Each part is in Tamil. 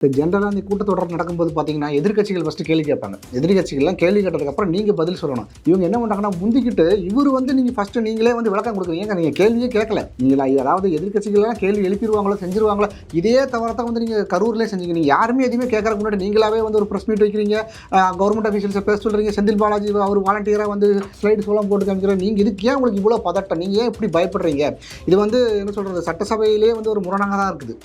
இப்போ ஜென்ரலாக இந்த கூட்டத்தொடர் நடக்கும்போது பார்த்தீங்கன்னா எதிர்க்கட்சிகள் ஃபஸ்ட்டு கேள்வி கேட்பாங்க. எதிர்கட்சிகள்லாம் கேள்வி கேட்டதுக்கப்புறம் நீங்கள் பதில் சொல்லணும். இவங்க என்ன பண்ணுறாங்கன்னா முந்திக்கிட்டு இவர் வந்து நீங்கள் ஃபஸ்ட்டு நீங்களே வந்து விளக்கம் கொடுக்குறீங்க நீங்கள் கேள்வியே கேட்கல. நீங்கள் அதாவது எதிர்கட்சிகள்லாம் கேள்வி எழுப்பிடுவாங்களோ செஞ்சிருவாங்களோ இதே தவிரத்தை வந்து நீங்கள் கரூர்லேயே செஞ்சீங்க. நீங்கள் யாருமே எதுவுமே கேட்கறக்கு முன்னாடி நீங்களாவே வந்து ஒரு ப்ரெஸ் மீட் வைக்கிறீங்க. கவர்மெண்ட் அஃபீஷியல்ஸை பேச சொல்கிறீங்க செந்தில் பாலாஜி அவர் வாலண்டியராக வந்து ஸ்லைடு சோளம் போட்டு காமிக்கிறேன் நீங்கள் இதுக்கு ஏன் உங்களுக்கு இவ்வளோ பதட்டம்? நீங்கள் ஏன் இப்படி பயப்படுறீங்க? இது வந்து என்ன சொல்கிறது சட்டசபையிலே வந்து ஒரு முரணாக தான் இருக்குது.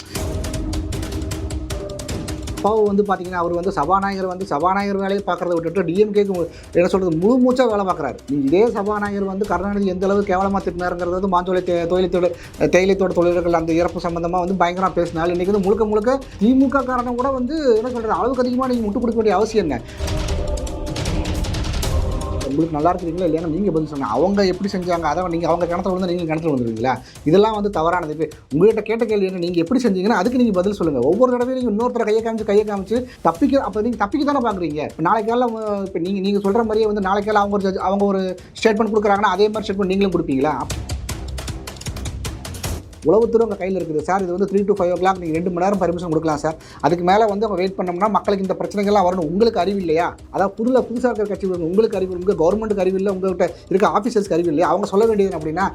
அப்பாவு வந்து பார்த்தீங்கன்னா அவர் வந்து சபாநாயகர் வந்து சபாநாயகர் வேலையை பார்க்குறத விட்டுட்டு டிஎம்கேக்கு என்ன சொல்கிறது முழு மூச்சாக வேலை பார்க்குறாரு. நீங்கள் இதே சபாநாயகர் வந்து கருணாநிதி எந்த அளவுக்கு கேவலமாக திட்டினாருங்கிறது வந்து மாஞ்சோலை தே தொழிலத்தோட தேயிலைத்தோட தொழிலாளர்கள் அந்த இறப்பு சம்பந்தமாக வந்து பயங்கரமாக பேசினாலும் இன்றைக்கி வந்து முழுக்க முழுக்க திமுக காரணம் கூட வந்து என்ன சொல்கிறது அளவுக்கு அதிகமாக நீங்கள் முட்டு கொடுக்க வேண்டிய அவசியம் என்ன? உங்களுக்கு நல்லா இருக்கிறீங்களா இல்லையா? நீங்கள் பதில் சொன்னீங்க அவங்க எப்படி செஞ்சாங்க? அதை நீங்கள் அவங்க கிணத்துல வந்து நீங்கள் கிணத்துல வந்துருவீங்களா இதெல்லாம் வந்து தவறானது. இப்போ உங்கள்கிட்ட கேட்ட கேள்வி என்ன? நீங்கள் எப்படி செஞ்சீங்கன்னா அதுக்கு நீங்கள் பதில் சொல்லுங்கள் ஒவ்வொரு தடவையும் நீங்கள் இன்னொருத்தர கையை காமிச்சு கையை காமிச்சு தப்பிக்க அப்போ நீங்கள் தப்பிக்க தானே பார்க்குறீங்க? இப்போ நாளைக்கால இப்போ நீங்கள் நீங்கள் சொல்கிற மாதிரியே வந்து நாளைக்கால அவங்க ஒரு அவங்க ஒரு ஸ்டேட்மெண்ட் கொடுக்குறாங்கன்னா அதே மாதிரி ஸ்டேட்மெண்ட் நீங்களும் கொடுப்பீங்களா? உளவுத்துறை உங்கள் கையில் இருக்குது. சார் இது வந்து three to five o'clock நீங்கள் ரெண்டு மணி நேரம் பர்மிஷன் கொடுக்கலாம் சார். அதுக்கு மேலே வந்து அவங்க வெயிட் பண்ணோம்னா மக்களுக்கு இந்த பிரச்சனைகள்லாம் வரணும். உங்களுக்கு அறிவு இல்லையா? அதாவது புதுல புதுசாக இருக்கிற கட்சி உங்களுக்கு அறிவு உங்கள் கவர்மெண்ட்டுக்கு அறிவு இல்லை உங்கள்கிட்ட இருக்க ஆஃபீஸர்ஸ்க்கு அறிவு இல்லையா? அவங்க சொல்ல வேண்டியது அப்படின்னா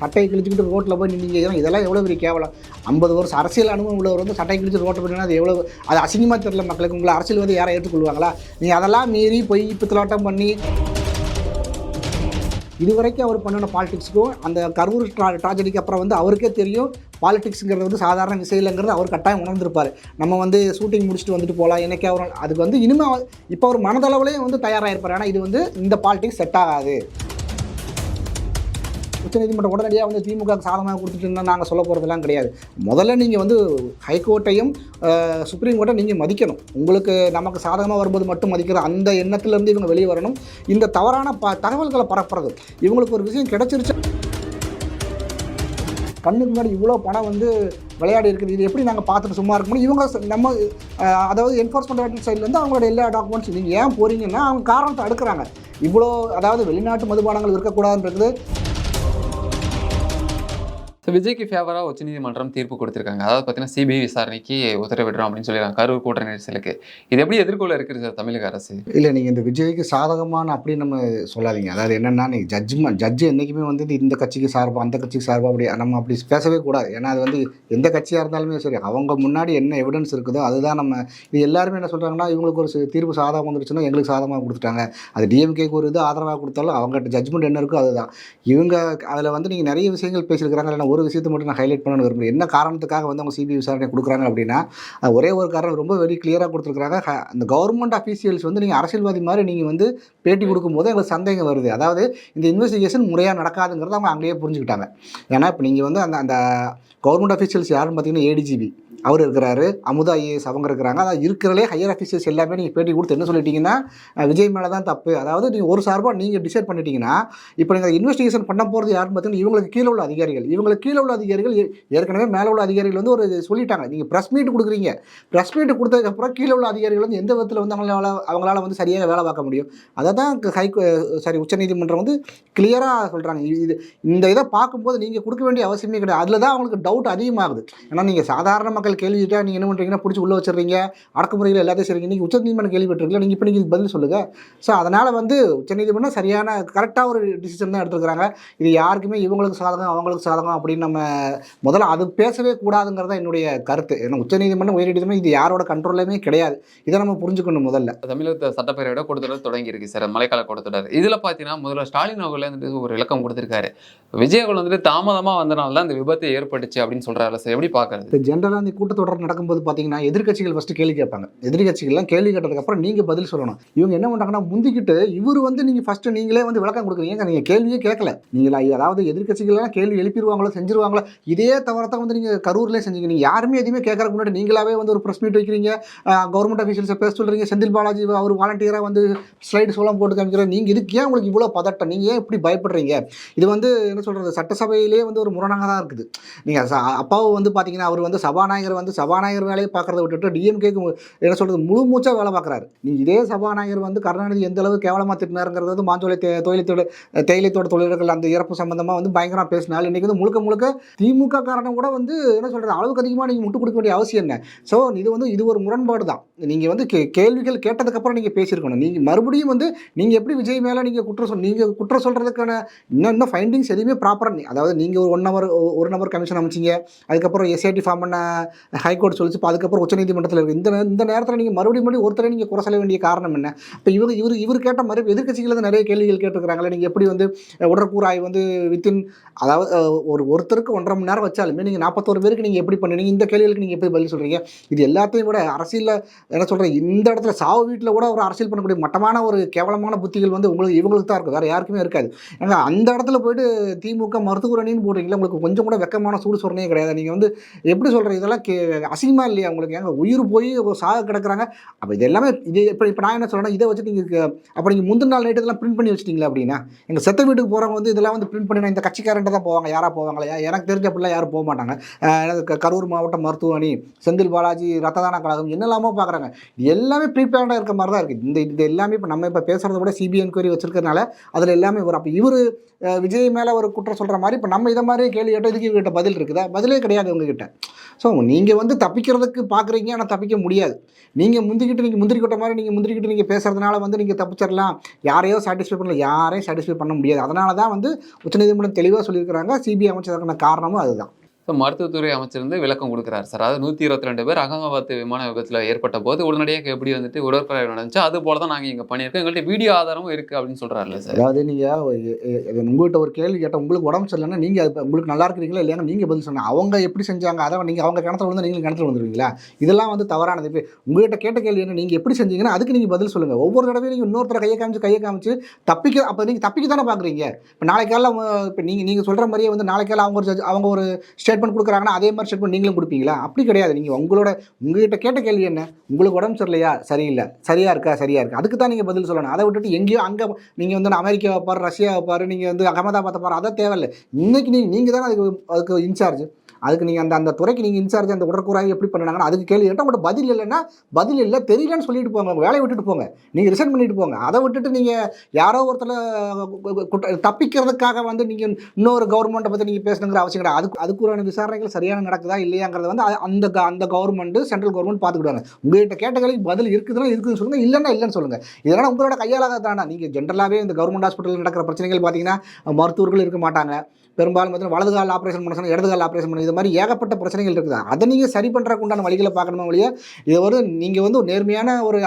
சட்டையை கிழிச்சிக்கிட்டு ரோட்டில் போய் நின்னீங்க. இதெல்லாம் எவ்வளோ பெரிய கேவலம்? ஐம்பது வருஷம் அரசியல் அனுபவம் உள்ளவர் வந்து சட்டையை கிழிச்சு ரோட்டில் போய் அது எவ்வளோ அது அசிங்கமாக தெரியல மக்களுக்கு. உங்களை அரசியல் வந்து யாரை ஏற்றுக்கொள்வாங்களா? நீங்கள் அதெல்லாம் மீறி போய் பித்தலாட்டம் பண்ணி இதுவரைக்கும் அவர் பண்ணின பாலிடிக்ஸுக்கும் அந்த கரூர் ட்ரா ட்ராஜடிக்கு அப்புறம் வந்து அவருக்கே தெரியும் பாலிடிக்ஸுங்கிறது வந்து சாதாரண விஷயம் அவர் கட்டாயம் உணர்ந்திருப்பார். நம்ம வந்து ஷூட்டிங் முடிச்சுட்டு வந்துட்டு போகலாம் என்னைக்கு அவர் அதுக்கு வந்து இனிமேல் இப்போ அவர் மனதளவுலேயே வந்து தயாராகிருப்பார் ஏன்னா இது வந்து இந்த பாலிடிக்ஸ் செட் ஆகாது. உச்சநீதிமன்றம் உடனடியாக வந்து திமுக சாதனமாக கொடுத்துட்டுன்னா நாங்கள் சொல்ல போகிறதெல்லாம் கிடையாது. முதல்ல நீங்கள் வந்து ஹைகோர்ட்டையும் சுப்ரீம் கோர்ட்டை நீங்கள் மதிக்கணும். உங்களுக்கு நமக்கு சாதகமாக வரும்போது மட்டும் மதிக்கிற அந்த எண்ணத்துலேருந்து இவங்க வெளியே வரணும். இந்த தவறான ப தகவல்களை பரப்புறது. இவங்களுக்கு ஒரு விஷயம் கிடைச்சிருச்சு. கண்ணுக்கு முன்னாடி இவ்வளோ பணம் வந்து விளையாடி இருக்குது. இது எப்படி நாங்கள் பார்த்துட்டு சும்மா இருக்க முடியும்? இவங்க நம்ம அதாவது என்ஃபோர்ஸ்மெண்ட் சைட்லேருந்து அவங்களோட எல்லா டாக்குமெண்ட்ஸ் நீங்கள் ஏன் போகிறீங்கன்னா அவங்க காரணத்தை அடுக்கிறாங்க. இவ்வளோ அதாவது வெளிநாட்டு மதுபானங்கள் இருக்கக்கூடாதுன்றது ஸோ விஜய்க்கு ஃபேவராக உச்சநீதிமன்றம் தீர்ப்பு கொடுத்துருக்காங்க. அதாவது பார்த்தீங்கன்னா சிபிஐ விசாரணைக்கு உத்தரவிடுறோம் அப்படின்னு சொல்லிடுறாங்க கரூர் கூட்ட நெரிசலுக்கு. இது எப்படி எதிர்கொள்ள இருக்குது சார் தமிழக அரசு? இல்லை நீங்கள் இந்த விஜய்க்கு சாதகமான அப்படி நம்ம சொல்லாதீங்க. அதாவது என்னென்னா நீங்கள் ஜட்ஜ்மெண்ட் ஜட்ஜு என்றைக்குமே வந்து இந்த கட்சிக்கு சார்பாக அந்த கட்சிக்கு சார்பாக அப்படி நம்ம அப்படி பேசவே கூடாது. ஏன்னா அது வந்து எந்த கட்சியாக இருந்தாலுமே சரி அவங்க முன்னாடி என்ன எவிடன்ஸ் இருக்குதோ அதுதான் நம்ம இது எல்லாருமே என்ன சொல்கிறாங்கன்னா இவங்களுக்கு ஒரு தீர்ப்பு சாதகமாக வந்துருச்சுன்னா எங்களுக்கு சாதகமாக கொடுத்துட்டாங்க. அது டிஎம்கேக்கு ஒரு இது ஆதரவாக கொடுத்தாலும் அவங்ககிட்ட ஜட்ஜ்மெண்ட் என்ன இருக்கோ அதுதான். இவங்க அதில் வந்து நீங்கள் நிறைய விஷயங்கள் பேசியிருக்கிறாங்க இல்லைன்னா ஒரு விஷயத்தை மட்டும் நான் ஹைலைட் பண்ணணும்னு விரும்புகிறேன் என்ன காரணத்துக்காக வந்து அவங்க சிபிஐ விசாரணை கொடுக்குறாங்க அப்படின்னா ஒரே ஒரு காரணம் ரொம்ப வெரி கிளியராக கொடுத்துருக்காங்க அந்த கவர்மெண்ட் அஃபீஷியல்ஸ் வந்து நீங்கள் அரசியல்வாதி மாதிரி நீங்கள் வந்து பேட்டி கொடுக்கும்போது எங்களுக்கு சந்தேகம் வருது. அதாவது இந்த இன்வெஸ்டிகேஷன் முறையாக நடக்காதுங்கிறத அவங்க அங்கேயே புரிஞ்சுக்கிட்டாங்க. ஏன்னா இப்போ நீங்கள் வந்து அந்த அந்த கவர்மெண்ட் அஃபீஷியல்ஸ் யாருன்னு பார்த்தீங்கன்னா ஏடிஜிபி அவர் இருக்கிறாரு அமுதா ஐஏஎஸ் அவங்க இருக்கிறாங்க. அதாவது இருக்கிறலே ஹையர் அஃபீஷியல்ஸ் எல்லாமே நீங்கள் பேட்டி கொடுத்து என்ன சொல்லிட்டீங்கன்னா விஜய் மேலே தான் தப்பு. அதாவது நீங்கள் ஒரு சார்பாக நீங்கள் டிசைட் பண்ணிட்டீங்கன்னா இப்போ நீங்கள் இன்வெஸ்டிகேஷன் பண்ண போகிறது யாருன்னு பார்த்தீங்கன்னா இவங்களுக்கு கீழே உள்ள அதிகாரிகள். இவங்களுக்கு கீழே உள்ள அதிகாரிகள் ஏற்கனவே மேலே உள்ள அதிகாரிகள் வந்து ஒரு சொல்லிட்டாங்க. நீங்கள் ப்ரெஸ் மீட் கொடுக்குறீங்க. ப்ரெஸ் மீட் கொடுத்ததுக்கப்புறம் கீழே உள்ள அதிகாரிகள் வந்து எந்த விதத்தில் வந்து அவங்களால அவங்களால வந்து சரியாக வேலை பார்க்க முடியும்? அதை தான் ஹை சாரி உச்சநீதிமன்றம் வந்து கிளியராக சொல்கிறாங்க இது இந்த இதை பார்க்கும்போது நீங்கள் கொடுக்க வேண்டிய அவசியமே கிடையாது. அதில் தான் அவங்களுக்கு டவுட் அதிகமாகுது. ஏன்னா நீங்கள் சாதாரண மக்கள் கேள்வி கேட்டால் நீங்கள் என்ன பண்ணுறீங்கன்னா பிடிச்சி உள்ளே வச்சிடுறீங்க. அடக்குமுறையில் எல்லாத்தையும் செய்றீங்க. நீங்கள் உச்சநீதிமன்றம் கேள்விப்பட்டிருக்கீங்க நீங்கள் இப்போ நீங்கள் பதில் சொல்லுங்கள் ஸோ அதனால் வந்து உச்சநீதிமன்றம் சரியான கரெக்டாக ஒரு டிசிஷன் தான் எடுத்துருக்காங்க இது யாருக்குமே இவங்களுக்கு சாதகம் அவங்களுக்கு சாதகம் அப்படின்னு நம்ம முதல்ல அது பேசவே கூடாதுங்கிறது என்னுடைய கருத்து. ஏன்னா உச்சநீதிமன்றம் உயர்நீதிமன்றம் இது யாரோட கண்ட்ரோல்லையுமே கிடையாது. இதை நம்ம புரிஞ்சுக்கணும் முதல்ல. தமிழக சட்டப்பேரவையோட கூட்டத்தொடர் தொடங்கி இருக்கு சார். மழைக்கால கூட்டத்தொடர் இதுல பார்த்தீங்கன்னா முதல்ல ஸ்டாலின் அவர்களே வந்துட்டு ஒரு விளக்கம் கொடுத்திருக்காரு. விஜய் அவர்கள் வந்துட்டு தாமதமா வந்தனால தான் இந்த விபத்து ஏற்பட்டுச்சு அப்படின்னு சொல்றாரு சார். எப்படி பாக்குறது? இப்போ ஜென்ரலாக இந்த கூட்டத்தொடர் நடக்கும்போது பார்த்தீங்கன்னா எதிர்க்கட்சிகள் ஃபஸ்ட்டு கேள்வி கேட்பாங்க. எதிர்க்கட்சிகள்லாம் கேள்வி கேட்டதுக்கப்புறம் நீங்கள் பதில் சொல்லணும். இவங்க என்ன பண்ணுறாங்கன்னா முந்திக்கிட்டு இவர் வந்து நீங்கள் ஃபஸ்ட்டு நீங்களே வந்து விளக்கம் கொடுக்குறீங்க நீங்கள் கேள்வியே கேட்கல? நீங்கள் அதாவது எதிர்கட்சிகள்லாம் கேள்வி எழுப்பிடுவாங்களோ செஞ்சிருவாங்களோ இதே தவிரத்தை வந்து நீங்கள் கரூர்லேயே செஞ்சீங்க. நீங்கள் யாருமே எதுவுமே கேட்கறதுக்கு முன்னாடி நீங்களாவே வந்து ஒரு ப்ரெஸ் மீட் வைக்கிறீங்க. கவர்மெண்ட் அஃபீஷியல்ஸை பேச சொல்கிறீங்க செந்தில் பாலாஜி அவர் வாலண்டியராக வந்து ஸ்லைடு சோளம் போட்டு காமிக்கிறேன் நீங்கள் இதுக்கு ஏன் உங்களுக்கு இவ்வளோ பதட்டம்? நீங்கள் ஏன் இப்படி பயப்படுறீங்க? இது வந்து என்ன சொல்கிறது சட்டசபையிலே வந்து ஒரு முரணாக தான் இருக்குது நீங்கள் அப்பாவை வந்து பார்த்தீங்கன்னா அவர் வந்து சபாநாயகர் வந்து சபாநாயகர் வேலையை பார்க்குறத விட்டுட்டு டிஎம்கேக்கு என்ன சொல்கிறது முழு மூச்சாக வேலை பார்க்குறாரு. நீங்கள் இதே சபாநாயகர் வந்து கருணாநிதி எந்த அளவு கேவலமாக திட்டினாருங்கிறது வந்து மாஞ்சோலை தே தொழிலத்தோட தேயிலைத்தோட தொழிலாளர்கள் அந்த இறப்பு சம்பந்தமாக வந்து பயங்கரமாக பேசினாலும் இன்றைக்கி வந்து முழுக்க முழுக்க திமுக காரணம் கூட வந்து என்ன சொல்கிறது அளவுக்கு அதிகமாக நீங்கள் முட்டு கொடுக்க வேண்டிய அவசியம் என்ன? ஸோ இது வந்து இது ஒரு முரண்பாடு தான். நீங்கள் வந்து கே கேள்விகள் கேட்டதுக்கப்புறம் நீங்கள் பேசியிருக்கணும். நீங்கள் மறுபடியும் வந்து நீங்கள் எப்படி விஜய் மேலே நீங்கள் குற்றம் சொல் நீங்கள் குற்றம் சொல்கிறதுக்கான இன்னும் இன்னும் ஃபைண்டிங்ஸ் எதுவுமே ப்ராப்பராக அதாவது நீங்கள் ஒரு ஒன் ஹவர் ஒரு நம்பர் கமிஷன் அமைச்சிங்க அதுக்கப்புறம் எஸ்ஐடி ஃபார்ம் பண்ண ஹைகோர்ட் சொல்லிச்சு இப்போ அதுக்கப்புறம் உச்சநீதிமன்றத்தில் இருக்குது இந்த இந்த நேரத்தில் நீங்கள் மறுபடியும் மறுபடியும் ஒருத்தரை நீங்கள் குறை சொல்ல வேண்டிய காரணம் என்ன? இப்போ இவர் இவர் இவர் கேட்ட மாதிரி எதிர்க்கட்சிகள் வந்து நிறைய கேள்விகள் கேட்டிருக்கிறாங்களே நீங்கள் எப்படி வந்து உடற்கூறாய் வந்து வித்தின் அதாவது ஒரு ஒருத்தருக்கு ஒன்றரை மணி நேரம் வச்சாலுமே நீங்கள் நாற்பத்தோரு பேருக்கு நீங்கள் எப்படி பண்ணுறீங்க இந்த கேள்விகளுக்கு நீங்கள் எப்படி பதில் சொல்கிறீங்க இது எல்லாத்தையும் விட அரசியலில் என்ன சொல்கிறேன் இந்த இடத்துல சாவு வீட்டில் கூட ஒரு அரசியல் பண்ணக்கூடிய மட்டமான ஒரு கேவலமான புத்திகள் வந்து உங்களுக்கு இவங்களுக்கு தான் இருக்கும் வேறு யாருக்குமே இருக்காது. ஏன்னா அந்த இடத்துல போயிட்டு திமுக மருத்துவரணின்னு போடுறீங்களா உங்களுக்கு கொஞ்சம் கூட வெக்கமான சூடு சொரணே கிடையாது. நீங்கள் வந்து எப்படி சொல்கிறீங்க இதெல்லாம் கே அசிங்கமாக இல்லையா உங்களுக்கு? ஏங்க உயிர் போய் சாக கிடக்குறாங்க. அப்போ இது எல்லாமே இது இப்போ இப்போ நான் என்ன சொல்கிறேன்னா இதை வச்சு நீங்கள் அப்போ நீங்கள் முந்தின நாள் நைட்டு இதெல்லாம் பிரிண்ட் பண்ணி வச்சிட்டிங்களா அப்படின்னா எங்கள் செத்த வீட்டுக்கு போகிறவங்க வந்து இதெல்லாம் வந்து பிரிண்ட் பண்ணி இந்த கட்சிக்காரன்ட்டு தான் போவாங்க. யாராக போவாங்களா? எனக்கு தெரிஞ்ச அப்படிலாம் யாரும் போக மாட்டாங்க. க- கரூர் மாவட்ட மருத்துவமனை செந்தில் பாலாஜி ரத்ததான கழகம் என்னெல்லாமோ பார்க்குறாங்க இது எல்லாமே ப்ரீபேர்டாக இருக்க மாதிரி தான் இருக்குது இந்த இது எல்லாமே இப்போ நம்ம இப்போ பேசுகிறத விட சிபிஐ என்கொயரி வச்சுருக்கறனால அதில் எல்லாமே வரும். அப்போ இவர் விஜய் மேலே ஒரு குற்றம் சொல்கிற மாதிரி இப்போ நம்ம இதை மாதிரி கேள்வி கேட்டோம் இதுக்கு இவர்கிட்ட பதில் இருக்குதா? பதிலே கிடையாது உங்ககிட்ட. ஸோ நீங்கள் வந்து தப்பிக்கிறதுக்கு பார்க்குறீங்க ஆனால் தப்பிக்க முடியாது. நீங்கள் முந்திக்கிட்டு நீங்கள் முந்திரிக்கிட்ட மாதிரி நீங்கள் முந்திரிக்கிட்டு நீங்கள் பேசுறதுனால வந்து நீங்கள் தப்பிச்சிடலாம் யாரையோ சாட்டிஸ்ஃபை பண்ணல யாரையும் சாட்டிஸ்ஃபை பண்ண முடியாது. அதனால தான் வந்து உச்சநீதிமன்றம் தெளிவாக சொல்லியிருக்கிறாங்க. சிபிஐ அமைச்சதற்கான காரணமும் அதுதான். ஸோ மருத்துவத்துறை அமைச்சர் வந்து விளக்கம் கொடுக்குறாரு. சார் அதாவது நூற்றி இருபத்தி ரெண்டு பேர் அகமதாபாத் விமான விபத்தில் ஏற்பட்ட போது உடனடியாக எப்படி வந்துட்டு உடற்கூறாய்வு நடந்துச்சு? அது போல தான் நாங்கள் இங்கே பண்ணியிருக்கோம். எங்கள்கிட்ட வீடியோ ஆதாரமும் இருக்குது அப்படின்னு சொல்கிறாருல்ல சார். அதாவது நீங்கள் உங்கள்கிட்ட ஒரு கேள்வி கேட்டால் உங்களுக்கு உடம்பு சரியில்லைன்னா நீங்கள் அது உங்களுக்கு நல்லா இருக்கிறீங்களா இல்லையான்னு நீங்கள் பதில் சொன்னாங்க அவங்க எப்படி செஞ்சாங்க? அதை நீங்கள் அவங்க கிணத்துல வந்து நீங்கள் கிணத்துல வந்துருவீங்களா இதெல்லாம் வந்து தவறானது. இப்போ உங்கள்கிட்ட கேட்ட கேள்வி என்ன? நீங்கள் எப்படி செஞ்சீங்கன்னா அதுக்கு நீங்கள் பதில் சொல்லுங்கள் ஒவ்வொரு தடவையும் நீங்கள் இன்னொருத்தர கையை காமிச்சு கையை காமிச்சு தப்பிக்க அப்போ நீங்கள் தப்பிக்க தானே பார்க்குறீங்க இப்போ நாளைக்கால இப்போ நீங்கள் நீங்கள் சொல்கிற மாதிரியே வந்து நாளைக்கால அவங்க ஒரு அவங்க ஒரு ஸ்டேட்மெண்ட் கொடுக்குறாங்கன்னா அதே மாதிரி ஸ்டேட்மெண்ட் நீங்களும் கொடுப்பீங்களா? அப்படி கிடையாது. நீங்கள் உங்களோட உங்ககிட்ட கேட்ட கேள்வி என்ன? உங்களுக்கு உடம்பு சரியில்லையா? சரியில்லை. சரியா இருக்கா? சரியா இருக்கா? அதுக்கு தான் நீங்கள் பதில் சொல்லணும். அதை விட்டுட்டு எங்கேயோ அங்கே நீங்கள் வந்து அமெரிக்காவை பாரு ரஷ்யா பாரு நீங்கள் வந்து அகமதாபாத்தை பாரு அதை தேவையில்லை. இன்னைக்கு நீங்கள் நீங்கள் தானே அதுக்கு அதுக்கு இன்சார்ஜ் அதுக்கு நீங்கள் அந்த அந்த துறைக்கு நீங்கள் இன்சார்ஜ் அந்த உடற்கூறாய் எப்படி பண்ணாங்கன்னா அதுக்கு கேள்வி கேட்டால் உங்கள்கிட்ட பதில் இல்லைன்னா பதில் இல்லை தெரியலன்னு சொல்லிட்டு போங்க வேலையை விட்டுட்டு போங்க. நீங்கள் ரிசைன் பண்ணிட்டு போங்க. அதை விட்டுட்டு நீங்கள் யாரோ ஒருத்தர் தப்பிக்கிறதுக்காக வந்து நீங்கள் இன்னொரு கவர்மெண்ட்டை பற்றி நீங்கள் பேசணுங்கிற அவசியம் கிடையாது. அதுக்கு அதுக்குறான விசாரணைகள் சரியான நடக்குதா இல்லையாங்கிறத வந்து அந்த அந்த கவர்மெண்ட் சென்ட்ரல் கவர்மெண்ட் பார்த்துக்கிடுவாங்க. உங்கள்கிட்ட கேட்டகளுக்கு பதில் இருக்குதுன்னா இருக்குதுன்னு சொல்லுங்கள் இல்லைன்னா இல்லைன்னு சொல்லுங்கள் இதனால் உங்களோட கையாளாக தானே நீங்கள் ஜென்ரலாகவே இந்த கவர்மெண்ட் ஹாஸ்பிட்டலில் நடக்கிற பிரச்சனைகள் பார்த்தீங்கன்னா மருத்துவர்கள் இருக்க மாட்டாங்க. பெரும்பாலும் பார்த்தீங்கன்னா வலது கால் ஆப்ரேஷன் பண்ண சொன்னா இடது கால் ஆப்ரேஷன் பண்ண இது மாதிரி ஏகப்பட்ட பிரச்சனைகள் இருக்குது? அதை நீங்கள் சரி பண்ணுறதுக்கு உண்டான வழிகளை பார்க்கணுமே ஒழிய இது ஒரு நீங்கள் வந்து ஒரு நேர்மையான ஒரு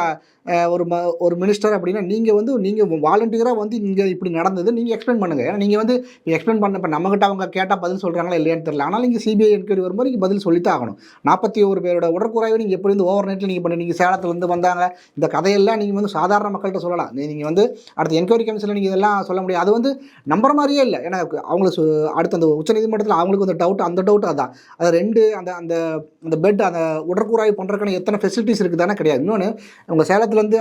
ஒரு ம ஒரு மினிஸ்டர் அப்படின்னா நீங்கள் வந்து நீங்கள் வாலண்டியராக வந்து இங்கே இப்படி நடந்தது நீங்கள் எக்ஸ்பிளைன் பண்ணுங்கள் ஏன்னா நீங்கள் வந்து எக்ஸ்பிளைன் பண்ண இப்போ நம்மகிட்ட அவங்க கேட்டால் பதில் சொல்கிறாங்களா இல்லையான்னு தெரியல. ஆனால் நீங்கள் சிபிஐ என்கொயரி வரும்போது நீங்கள் பதில் சொல்லித்தான் ஆகணும். நாற்பத்தி ஒரு பேரோட உடற்குறைவை நீங்கள் எப்படி வந்து ஓவர் நைட்டில் நீங்கள் பண்ணி நீங்கள் சேலத்துலேருந்து வந்தாங்க இந்த கதையெல்லாம் நீங்கள் வந்து சாதாரண மக்கள்கிட்ட சொல்லலாம். நீங்கள் வந்து அடுத்த என்கொயரி கமிஷனில் நீங்கள் இதெல்லாம் சொல்ல முடியாது. அது வந்து நம்புற மாதிரியே இல்லை. ஏன்னா அவங்கள சு- அடுத்த அந்த உச்சநீதிமன்றத்தில் அவங்களுக்கு அந்த டவுட் அந்த டவுட் அதான். அது ரெண்டு அந்த அந்த அந்த பெட் அந்த உடற்கூறாய்வு பண்ணுறதுக்கான எத்தனை ஃபெசிலிட்டிஸ் இருக்குதானே கிடையாது. இன்னொன்று உங்கள் சேலத்தில் வந்து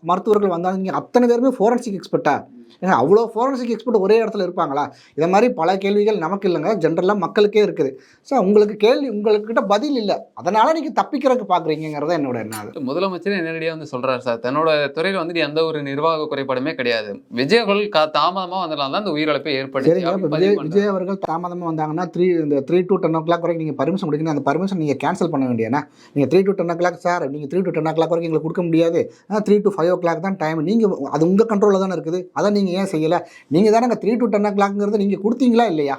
மருத்துவர்கள் வந்தாங்க. அத்தனை பேருமே ஃபோரன்சிக் எக்ஸ்பர்ட்டா ஏன்னா அவ்வளோ ஃபோரன்சிக் எக்ஸ்பர்ட் ஒரே இடத்துல இருப்பாங்களா? இதை மாதிரி பல கேள்விகள் நமக்கு இல்லைங்க. ஜென்ரலாக மக்களுக்கே இருக்குது. ஸோ உங்களுக்கு கேள்வி உங்கள்கிட்ட பதில் இல்லை. அதனால் நீங்கள் தப்பிக்கிறதுக்கு பார்க்குறீங்கிறத என்னோட அது. முதலமைச்சர் நேரடியாக வந்து சொல்றாரு சார். தன்னோட துறையில் வந்துட்டு எந்த ஒரு நிர்வாக குறைபாடுமே கிடையாது. விஜய் அவர்கள் கா தாமதமாக வந்தனால தான் இந்த உயிரிழப்பே அப்படின்னு விஜய் அவர்கள் தாமதமாக வந்தாங்கன்னா த்ரீ இந்த three to ten o'clock வரைக்கும் நீங்கள் பர்மிஷன் கொடுக்கணும். அந்த பர்மிஷன் நீங்கள் கேன்சல் பண்ண வேண்டியனா நீங்கள் three to ten o'clock sir நீங்கள் three to ten o'clock வரைக்கும் எங்களுக்கு கொடுக்க முடியாது. Three to five o'clock தான் டைம் நீங்கள் அது உங்கள் கண்ட்ரோலில் தானே இருக்குது. அதை நீங்கள் ஏன் செய்யலை? நீங்கள் தானே த்ரீ டு டென் ஓ கிளாக்ங்கிறது நீங்கள் கொடுத்தீங்களா இல்லையா?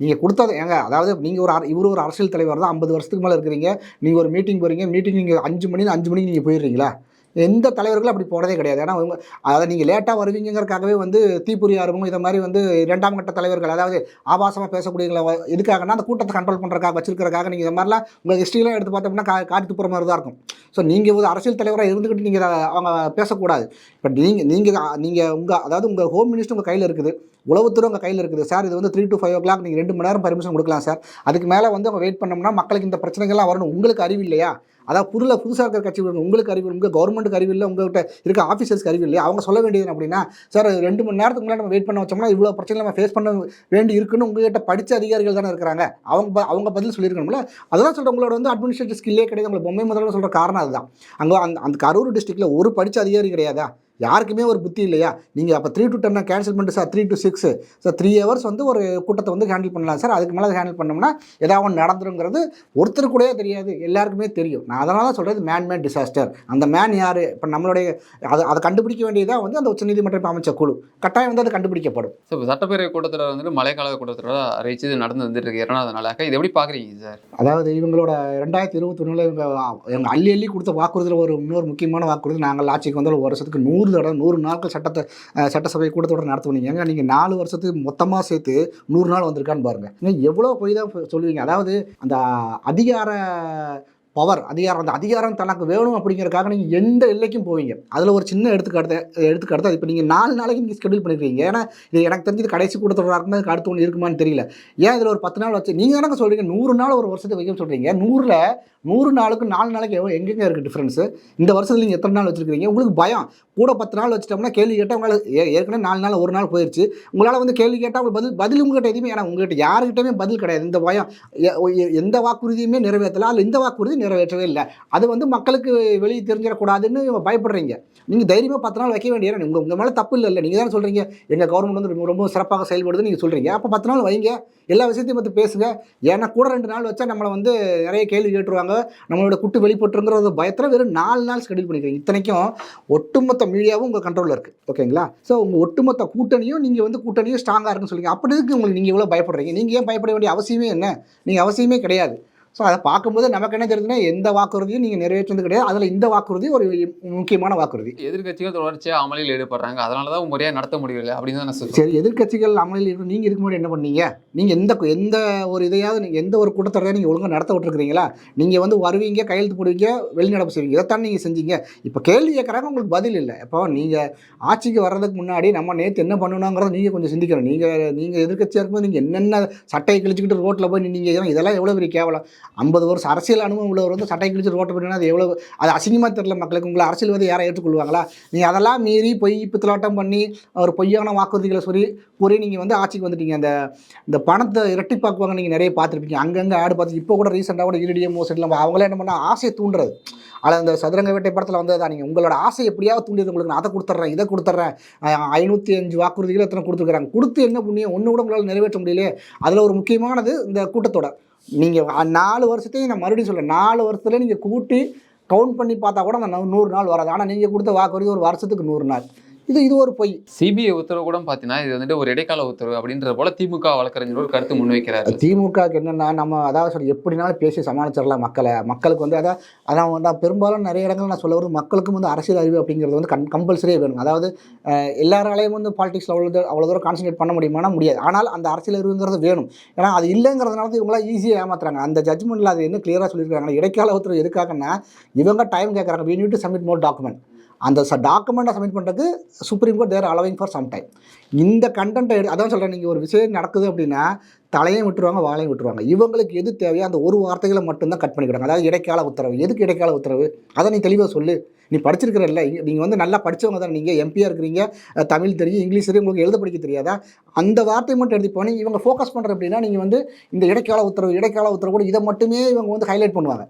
நீங்கள் கொடுத்தது ஏங்க அதாவது நீங்கள் ஒரு இவர் ஒரு அரசியல் தலைவர் தான் ஐம்பது வருஷத்துக்கு மேலே இருக்கிறீங்க. நீங்கள் ஒரு மீட்டிங் போகிறீங்க மீட்டிங் நீங்கள் அஞ்சு மணி அஞ்சு மணிக்கு நீங்கள் போயிடுறீங்களா? எந்த தலைவர்களும் அப்படி போனதே கிடையாது. ஏன்னா அவங்க அதாவது நீங்கள் லேட்டாக வருவீங்கிறக்காகவே வந்து தீப்பொறி ஆர்வம் இதை மாதிரி வந்து இரண்டாம் கட்ட தலைவர்கள் அதாவது ஆபாசமாக பேசக்கூடியவங்களை வ- எதுக்காகனா அந்த கூட்டத்தை கண்ட்ரோல் பண்ணுறக்காக வச்சிருக்கிறக்காக நீங்கள் இந்த மாதிரிலாம் உங்கள் ஹிஸ்ட்ரிலாம் எடுத்து பார்த்தோம்னா கா காட்டு மாதிரி தான் இருக்கும். ஸோ நீங்கள் ஒரு அரசியல் தலைவராக இருந்துக்கிட்டு நீங்கள் அவங்க பேசக்கூடாது. இப்போ நீங்கள் நீங்கள் நீங்கள் உங்கள் அதாவது உங்கள் ஹோம் மினிஸ்டர் உங்கள் கையில் இருக்குது. உளவுத்துறை உங்கள் கையில் இருக்குது. சார் இது வந்து three to five o'clock நீங்கள் ரெண்டு மணி நேரம் பர்மிஷன் கொடுக்கலாம் சார் அதுக்கு மேலே வந்து அவங்க வெயிட் பண்ணோம்னா மக்களுக்கு இந்த பிரச்சனைகள்லாம் வரணும். உங்களுக்கு அறிவு இல்லையா? அதாவது புதுல புதுசாக இருக்கிற கட்சி உங்களுக்கு அறிவு உங்கள் கவர்மெண்ட்டுக்கு அறிவு இல்லை உங்கள்கிட்ட இருக்க ஆஃபீஸர்ஸ்க்கு அறிவு இல்லையா? அவங்க சொல்ல வேண்டியது அப்படின்னா சார் ரெண்டு மணி நேரத்துக்கு முன்னாடி நம்ம வெயிட் பண்ண வச்சோம்னா இவ்வளோ பிரச்சனை நம்ம ஃபேஸ் பண்ண வேண்டி இருக்குன்னு உங்ககிட்ட படித்த அதிகாரிகள் தானே இருக்கிறாங்க. அவங்க ப- அவங்க பதில் சொல்லியிருக்கணும்ல? அதெல்லாம் சொல்கிற உங்களோட வந்து அட்மினிஸ்ட்ரேட்டிவ் ஸ்கில்லே கிடையாது. உங்களை பொம்மை முதல்ல சொல்கிற காரணம் அதுதான். அங்கே அந்த அந்த கரூர் டிஸ்ட்ரிக்டில் ஒரு படித்த அதிகாரி கிடையாதா? யாருக்குமே ஒரு புத்தி இல்லையா? நீங்கள் அப்போ த்ரீ டு டென்னை கேன்சல் பண்ணிட்டு sir three to six sir three hours வந்து ஒரு கூட்டத்தை வந்து ஹேண்டில் பண்ணலாம் சார் அதுக்கு மேலே ஹேண்டில் பண்ணோம்னா ஏதாவது ஒன்று நடந்துருங்கிறது ஒருத்தர் கூடயே தெரியாது. எல்லாருக்குமே தெரியும். நான் அதனால தான் சொல்கிறது மேன் மேட் டிசாஸ்டர் அந்த மேன் யார்? இப்போ நம்மளுடைய அதை அதை கண்டுபிடிக்க வேண்டியதாக வந்து அந்த உச்சநீதிமன்றம் அமைச்ச குழு. கட்டாயம் வந்து அது கண்டுபிடிக்கப்படும். ஸோ இப்போ சட்டப்பேரவை கூட்டத்தொடர் வந்துட்டு மழைக்கால கூட்டத்தொடர் அறிவிச்சு நடந்து வந்துட்டு இருக்கு. இரண்டாவது நாளாக இது எப்படி பார்க்குறீங்க சார் அதாவது இவங்களோட ரெண்டாயிரத்தி இருபத்தொன்னில் இவங்க எங்கள் அள்ளி அள்ளி கொடுத்த வாக்குறுதியில் ஒரு இன்னொரு முக்கியமான வாக்குறுதி நாங்கள் ஆட்சிக்கு வந்து ஒரு வருஷத்துக்கு நூறு தடவை நூறு நாட்கள் சட்டத்தை சட்டசபை கூட்டத்தோட நடத்துவீங்க நீங்கள் நாலு வருஷத்துக்கு மொத்தமாக சேர்த்து நூறு நாள் வந்திருக்கான்னு பாருங்கள் நீங்கள் எவ்வளோ போய் தான் சொல்லுவீங்க? அதாவது அந்த அதிகார பவர் அதிகாரம் அந்த அதிகாரம் தனக்கு வேணும் அப்படிங்கிறக்காக நீங்கள் எந்த எல்லைக்கும் போவீங்க. அதில் ஒரு சின்ன எடுத்துக்காட்டு எடுத்துக்காட்டு இப்போ நீங்கள் நாலு நாளைக்கு நீங்கள் ஸ்கெடியூல் பண்ணிருக்கீங்க. ஏன்னா இது எனக்கு தெரிஞ்சது கடைசி கூட்டத்தொடராக இருக்குமா இதுக்கு அடுத்து ஒன்று இருக்குமான்னு தெரியல. ஏன் இதில் ஒரு பத்து நாள் வச்சு நீங்கள் தானே சொல்கிறீங்க நூறு நாள் ஒரு வருஷத்துக்கு வைக்க சொல்கிறீங்க நூறில் நூறு நாளுக்கு நாலு நாளைக்கு எவ்வளோ எங்கெங்க இருக்குது டிஃப்ரென்ஸு இந்த வருஷத்தில் நீங்கள் எத்தனை நாள் வச்சுருக்கீங்க? உங்களுக்கு பயம். கூட பத்து நாள் வச்சுட்டோம்னா கேள்வி கேட்டால் உங்களால் ஏ- ஏற்கனவே நாலு நாள் ஒரு நாள் போயிடுச்சு உங்களால் வந்து கேள்வி கேட்டால் உங்களுக்கு பதில் பதில் உங்கள்கிட்ட எதுவுமே ஏன்னா உங்கள்கிட்ட யாருக்கிட்டையுமே பதில் கிடையாது. இந்த பயம். எ- எந்த வாக்குறுதியுமே நிறைவேற்றலாம் அதில் இந்த வாக்குறுதி நிறைவேற்றவே இல்லை. அது வந்து மக்களுக்கு வெளியே தெரிஞ்சிடக்கூடாதுன்னு பயப்படுறீங்க. நீங்கள் தைரியமாக பத்து நாள் வைக்க வேண்டிய உங்கள் உங்கள் மேலே தப்பு இல்லை இல்லை நீங்கள் தானே சொல்கிறீங்க எங்கள் கவர்மெண்ட் வந்து ரொம்ப- ரொம்ப சிறப்பாக செயல்படுதுன்னு நீங்கள் சொல்கிறீங்க அப்போ பத்து நாள் வைங்க. எல்லா விஷயத்தையும் பற்றி பேசுங்க. ஏன்னா கூட ரெண்டு நாள் வச்சா நம்மளை வந்து நிறைய கேள்வி கேட்டுருவாங்க. நம்மளோட குட்டு வெளிப்பட்டுருங்கிற ஒரு பயத்தில் வெறும் நாலு நாள் ஸ்கெடியூல் பண்ணிக்கிறீங்க. இத்தனைக்கும் ஒட்டுமொத்த மீடியாவும் உங்கள் கண்ட்ரோலில் இருக்குது ஓகேங்களா? ஸோ உங்கள் ஒட்டுமொத்த கூட்டணியும் நீங்கள் வந்து கூட்டணியும் ஸ்ட்ராங்காக இருக்குன்னு சொல்லுங்கள் அப்படி இருக்கு உங்களுக்கு நீங்கள் எவ்வளோ பயப்படுறீங்க? நீங்கள் ஏன் பயப்பட வேண்டிய அவசியமே என்ன? நீங்கள் அவசியமே கிடையாது. ஸோ அதை பார்க்கும்போது நமக்கு என்ன தெரியுதுன்னா எந்த வாக்குறுதியும் நீங்கள் நிறைவேற்றுறது கிடையாது. அதில் இந்த வாக்குறுதி ஒரு முக்கியமான வாக்குறுதி. எதிர்க்கட்சிகள் தொடர்ச்சியாக அமளியில் ஈடுபடுறாங்க. அதனால தான் முறையாக நடத்த முடியல அப்படின்னு தான் நான் சரி எதிர்க்கட்சிகள் அமலில் இருக்கும் நீங்கள் இதுக்கு முன்னாடி என்ன பண்ணீங்க? நீங்கள் எந்த எந்த ஒரு இதையாவது நீங்கள் எந்த ஒரு கூட்டத்தொடரை நீங்கள் ஒழுங்காக நடத்த விட்டுருக்கிறீங்களா? நீங்கள் வந்து வருவீங்க கையெழுத்து போடுவீங்க வெளிநடப்பு செய்வீங்க. இதைத்தான் நீங்கள் செஞ்சீங்க. இப்போ கேள்வி கேட்குறாங்க உங்களுக்கு பதில் இல்லை. இப்போ நீங்கள் ஆட்சிக்கு வர்றதுக்கு முன்னாடி நம்ம நேற்று என்ன பண்ணணுங்கிறத நீங்கள் கொஞ்சம் சிந்திக்கணும். நீங்கள் நீங்கள் எதிர்க்கட்சியாக இருக்கும்போது நீங்கள் என்னென்ன சட்டையை கிழிச்சிக்கிட்டு ரோட்டில் போய் இதெல்லாம் இதெல்லாம் எவ்வளோ பெரிய கேவலம். ஐம்பது வருஷம் அரசியல் அனுபவம் உள்ளவர் வந்து சட்டை கிழிச்சு ரோட்டை போய் அது எவ்வளோ அது அசிங்கமாக தெரியல மக்களுக்கு. உங்களை அரசியல்வாதி யாரை ஏற்றுக்கொள்வாங்களா? நீங்கள் அதெல்லாம் மீறி பொய் பித்தலாட்டம் பண்ணி ஒரு பொய்யான வாக்குறுதிகளை சொல்லி கூறி நீங்கள் வந்து ஆட்சிக்கு வந்துட்டீங்க. அந்த இந்த பணத்தை இரட்டிப்பாக்குவாங்க நீங்கள் நிறைய பார்த்துருப்பீங்க. அங்கங்கே ஆடு பார்த்து இப்போ கூட ரீசெண்டாக கூட ஈடிஎம் மோசடியில் அவங்களே என்ன பண்ணால் ஆசையை தூண்டுறது. அதில் அந்த சதுரங்க வேட்டை படத்தில் வந்தது தான் நீங்கள் உங்களோட ஆசை எப்படியாவது தூண்டியது உங்களுக்கு. நான் அதை கொடுத்துட்றேன் இதை கொடுத்துட்றேன். ஐநூற்றி அஞ்சு வாக்குறுதிகள் எத்தனை கொடுத்துருக்குறாங்க. கொடுத்து என்ன புண்ணியம்? ஒன்று கூட உங்களால் நிறைவேற்ற முடியலையே. அதில் ஒரு முக்கியமானது இந்த கூட்டத்தோட நீங்கள் நாலு வருஷத்தையும் நான் மறுபடியும் சொல்கிறேன் நாலு வருஷத்துல நீங்கள் கூட்டி கவுண்ட் பண்ணி பார்த்தா கூட அந்த நூறு நாள் வராது. ஆனால் நீங்கள் கொடுத்த வாக்குறுதி ஒரு வருஷத்துக்கு நூறு நாள். இது இது ஒரு பொய். சிபிஐ உத்தரவு கூட பார்த்தீங்கன்னா இது வந்துட்டு ஒரு இடைக்கால உத்தரவு அப்படின்ற போல திமுக வழக்கறிஞர் ஒரு கருத்து முன்வைக்கிறாரு. திமுகவுக்கு என்னென்னா நம்ம அதாவது சொல்லி எப்படினாலும் பேசி சமாளிச்சிடலாம் மக்களை. மக்களுக்கு வந்து அதான் அதான் வந்து பெரும்பாலும் நிறைய இடங்கள் நான் சொல்ல வருது மக்களுக்கும் வந்து அரசியல் அறிவு அப்படிங்கிறது வந்து கண் கம்பல்சரியாக வேணும். அதாவது எல்லாராலையும் வந்து பாலிடிக்ஸில் அவ்வளோ தூரம் அவ்வளோ தூரம் கான்சன்ட்ரேட் பண்ண முடியுமானா முடியாது. ஆனால் அந்த அரசியல் அறிவுங்கிறது வேணும். ஏன்னா அது இல்லைங்கிறதுனால தான் இவங்களாம் ஈஸியாக ஏமாத்துறாங்க. அந்த ஜட்மெண்ட்டில் அது என்ன கிளியராக சொல்லியிருக்காங்க இடைக்கால உத்தரவு எதுக்காகன்னா இவங்க டைம் கேட்குறாங்க we need to submit more document. அந்த ச டாக்குமெண்ட்டை சப்மிட் பண்ணுறதுக்கு supreme court they're allowing for some time இந்த கண்டென்ட்டை எடு அதான் சொல்கிறேன் நீங்கள் ஒரு விஷயம் நடக்குது அப்படின்னா தலையும் விட்டுருவாங்க வாழையும் விட்டுருவாங்க. இவங்களுக்கு எது தேவையோ அந்த ஒரு வார்த்தைகளை மட்டும்தான் கட் பண்ணிக்கிடுவாங்க. அதாவது இடைக்கால உத்தரவு. எதுக்கு இடைக்கால உத்தரவு? அதை நீ தெளிவாக சொல்லு. நீ படிச்சிருக்கிறல்ல நீங்கள் வந்து நல்லா படித்தவங்க தான் நீங்கள் எம்பியாக இருக்கிறீங்க தமிழ் தெரியும் இங்கிலீஷ் தெரியும் உங்களுக்கு எழுத படிக்க தெரியாதா? அந்த வார்த்தை மட்டும் எழுதி போனீங்க இவங்க ஃபோக்கஸ் பண்ணுற அப்படின்னா நீங்கள் வந்து இந்த இடைக்கால உத்தரவு இடைக்கால உத்தரவு கூட இதை மட்டுமே இவங்க வந்து ஹைலைட் பண்ணுவாங்க.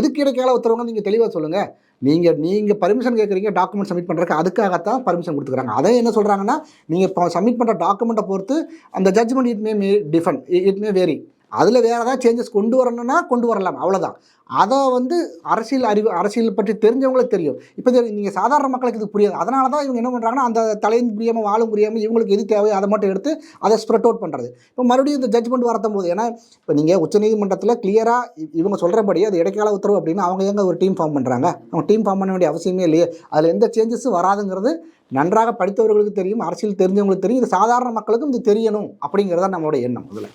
எதுக்கு இடைக்கால உத்தரவுங்க நீங்கள் தெளிவாக சொல்லுங்கள் நீங்கள் நீங்கள் பர்மிஷன் கேட்குறீங்க டாக்குமெண்ட் சப்மிட் பண்ணுறதுக்கு அதுக்காகத்தான் பர்மிஷன் கொடுத்துக்கிறாங்க. அதை என்ன சொல்கிறாங்கன்னா நீங்கள் இப்போ சப்மிட் பண்ணுற டாக்குமெண்ட்டை பொறுத்து அந்த judgment it may may differ it may vary அதில் வேறு ஏதாவது சேஞ்சஸ் கொண்டு வரணும்னா கொண்டு வரலாம். அவ்வளோதான் அதை வந்து அரசியல் அறிவு அரசியல் பற்றி தெரிஞ்சவங்களுக்கு தெரியும். இப்போ நீங்கள் சாதாரண மக்களுக்கு இது புரியாது. அதனால தான் இவங்க என்ன பண்ணுறாங்கன்னா அந்த தலையின் புரியாமல் வாழும் புரியாமல் இவங்களுக்கு எது தேவையோ அதை மட்டும் எடுத்து அதை ஸ்ப்ரெட் அவுட் பண்ணுறது இப்போ மறுபடியும் இந்த ஜட்ஜ்மெண்ட் வரத்தும் போது ஏன்னா இப்போ நீங்கள் உச்சநீதிமன்றத்தில் கிளியராக இவங்க சொல்கிறபடி அது இடைக்கால உத்தரவு அப்படின்னு அவங்க எங்கே ஒரு டீம் ஃபார்ம் பண்ணுறாங்க அவங்க டீம் ஃபார்ம் பண்ண வேண்டிய அவசியமே இல்லையே. அதில் எந்த சேஞ்சஸும் வராதுங்கிறது நன்றாக படித்தவர்களுக்கு தெரியும் அரசியல் தெரிஞ்சவங்களுக்கு தெரியும். இது சாதாரண மக்களுக்கும் இது தெரியணும் அப்படிங்கிறது நம்மளோட எண்ணம் முதல்ல